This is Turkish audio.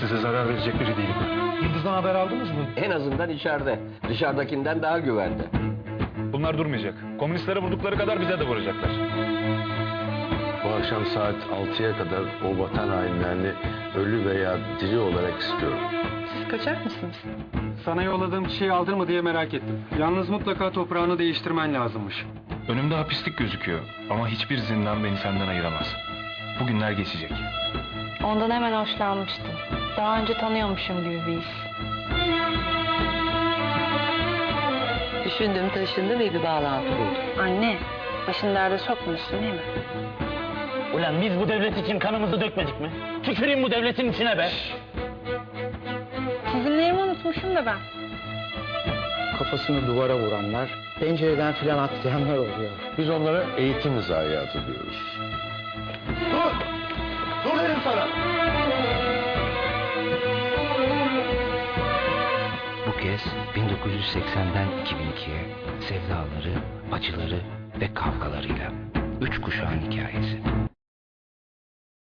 Size zarar verecek biri değilim. Yıldız'dan haber aldınız mı? En azından içeride. Dışarıdakinden daha güvende. Bunlar durmayacak. Komünistlere vurdukları kadar bize de vuracaklar. Bu akşam saat 6'ya kadar o vatan hainlerini ölü veya diri olarak istiyorum. Siz kaçak mısınız? Sana yolladığım çiçeği aldın mı diye merak ettim. Yalnız mutlaka toprağını değiştirmen lazımmış. Önümde hapislik gözüküyor ama hiçbir zindan beni senden ayıramaz. Bugünler geçecek. Ondan hemen hoşlanmıştım. Daha önce tanıyormuşum gibi bir his. Düşündüm taşındım ve bir bağlantı buldum. Anne, başın derde sokmuyorsun değil mi? Ulan biz bu devlet için kanımızı dökmedik mi? Tüküreyim bu devletin içine be. Çizimlerimi unutmuşum da ben. Kafasını duvara vuranlar, pencereden filan atlayanlar oluyor. Biz onlara eğitim zayiatı diyoruz. Bu kez 1980'den 2002'ye sevdaları, acıları ve kavgalarıyla üç kuşağın hikayesi.